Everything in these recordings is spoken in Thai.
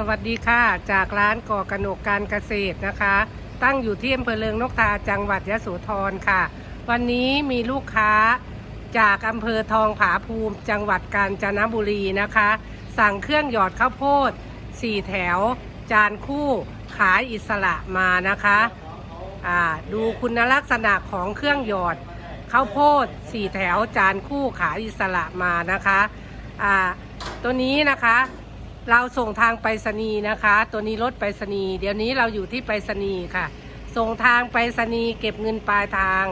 สวัสดีค่ะ จากร้านก่อกระหนกการเกษตรนะคะ ตั้งอยู่ที่อำเภอเลืองนกทาจังหวัดยะโสธรค่ะ วันนี้มีลูกค้าจากอำเภอทองผาภูมิ จังหวัดกาญจนบุรีนะคะ สั่งเครื่องหยอดข้าวโพด4แถว จานคู่ขายอิสระมานะคะดูคุณลักษณะของเครื่องหยอดข้าวโพด4แถวจานคู่ขายอิสระมานะคะตัวนี้นะคะ เราส่งทางไปรษณีย์นะคะ ตัวนี้รถไปรษณีย์เดี๋ยวนี้เราอยู่ที่ไปรษณีย์ค่ะ ส่งทางไปรษณีย์เก็บเงินปลายทาง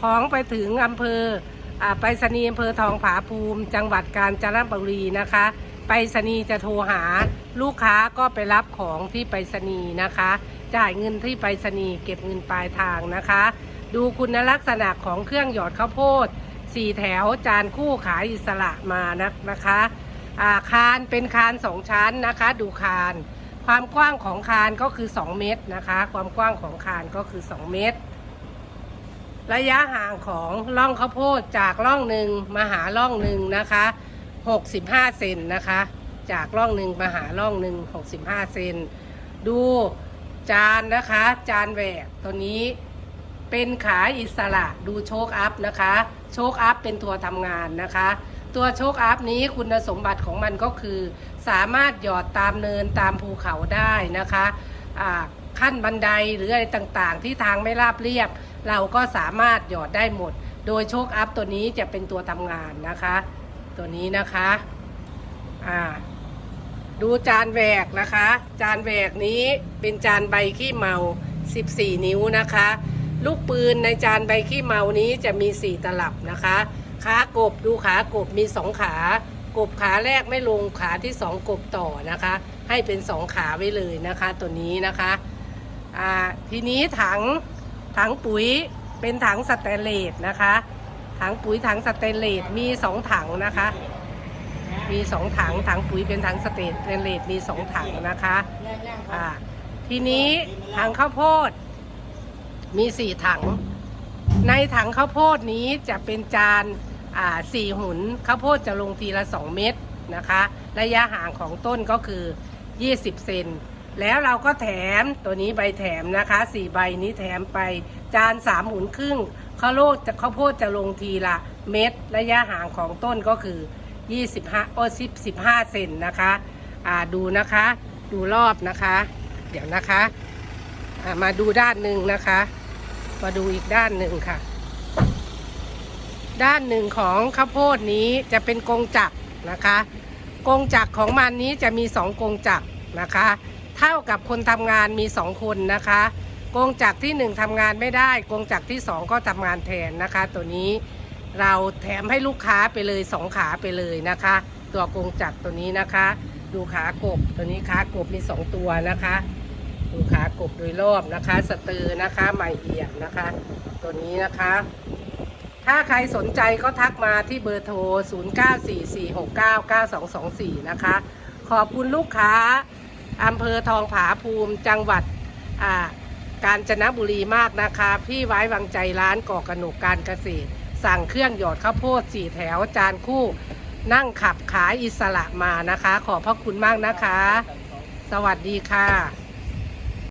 ของไปถึงอำเภออไปรษณีย์อำเภอทองผาภูมิ จังหวัดกาญจนบุรีนะคะ ไปรษณีย์จะโทรหาลูกค้าก็ไปรับของที่ไปรษณีย์นะคะ จ่ายเงินที่ไปรษณีย์เก็บเงินปลายทางนะคะ ดูคุณลักษณะของเครื่องหยอดข้าวโพดสี่แถวจานคู่ขายอิสระมานะนะคะ คารเป็นคานสองชั้นนะคะ ดูคาน ความกว้างของคานก็คือ 2 เมตรนะคะ ความกว้างของคานก็คือ 2 เมตร ระยะห่างของร่องข้าวโพดจากร่องหนึ่งมาหาร่องหนึ่งนะคะ 65 เซนนะคะ จากร่องหนึ่งมาหาร่องหนึ่ง65 เซนดูจานนะคะ จานแหวกตัวนี้เป็นขาอิสระดูโชคอัพนะคะ โชคอัพเป็นตัวทำงานนะคะ ตัวโชคอัพนี้คุณสมบัติของมันก็คือ สามารถหยอดตามเนินตามภูเขาได้นะคะขั้นบันไดหรืออะไรต่างๆ ที่ทางไม่ราบเรียบ เราก็สามารถหยอดได้หมด โดยโชคอัพตัวนี้จะเป็นตัวทำงานนะคะ ตัวนี้นะคะอ่าดูจานแหวกนะคะ จานแหวกนี้เป็นจานใบขี้เมา 14 นิ้วนะคะ ลูกปืนในจานใบขี้เมานี้จะมี 4 ตลับนะคะ ขากบดูขากบมีสองขากบขาแรกไม่ลงขาที่สองกบต่อนะคะ ให้เป็นสองขาไว้เลยนะคะ ตัวนี้นะคะอ่าทีนี้ถังถังปุ๋ยเป็นถังสแตนเลสนะคะ ถังปุ๋ยถังสแตนเลสมีสองถังนะคะ มีสองถังถังปุ๋ยเป็นถังสแตนเลสมีสองถังนะคะอ่าทีนี้ถังข้าวโพด มีสี่ถัง ในถังข้าวโพดนี้จะเป็นจาน สี่หุนข้าวโพดจะลงทีละ 2 เม็ดนะคะ ระยะห่างของต้นก็คือ 20 เซนแล้วเราก็แถมตัวนี้ใบแถมนะคะ 4 ใบนี้แถมไปจาน3หุนครึ่งข้าวโพดจะข้าวโพดจะลงทีละเม็ดระยะห่างของต้นก็คือ 25โอ้10 15 เซนนะคะอ่าดูนะคะ ดูรอบนะคะ เดี๋ยวนะคะมาดูด้านหนึ่งนะคะ มาดูอีกด้านหนึ่งค่ะ ด้านหนึ่งของข้าวโพดนี้จะเป็นกงจักรนะคะ กงจักรของมันนี้จะมีสองกงจักรนะคะ เท่ากับคนทำงานมีสองคนนะคะ กงจักรที่หนึ่งทำงานไม่ได้ กงจักรที่สองก็ทำงานแทนนะคะ ตัวนี้เราแถมให้ลูกค้าไปเลยสองขาไปเลยนะคะ ตัวกงจักรตัวนี้นะคะ ดูขากบตัวนี้ขากบมีสองตัวนะคะดูขากบโดยรอบนะคะ สเตอร์นะคะใหม่เอียดนะคะ ตัวนี้นะคะ ถ้าใครสนใจก็ทักมาที่เบอร์โทร 0944699224 นะคะ ขอบคุณลูกค้าอำเภอทองผาภูมิจังหวัดกาญจนบุรีมากนะคะ พี่ไว้วางใจร้านก่อกระหนกการเกษตร สั่งเครื่องหยอดข้าวโพดสี่แถวจานคู่ นั่งขับขายอิสระมานะคะ ขอบพระคุณมากนะคะ สวัสดีค่ะ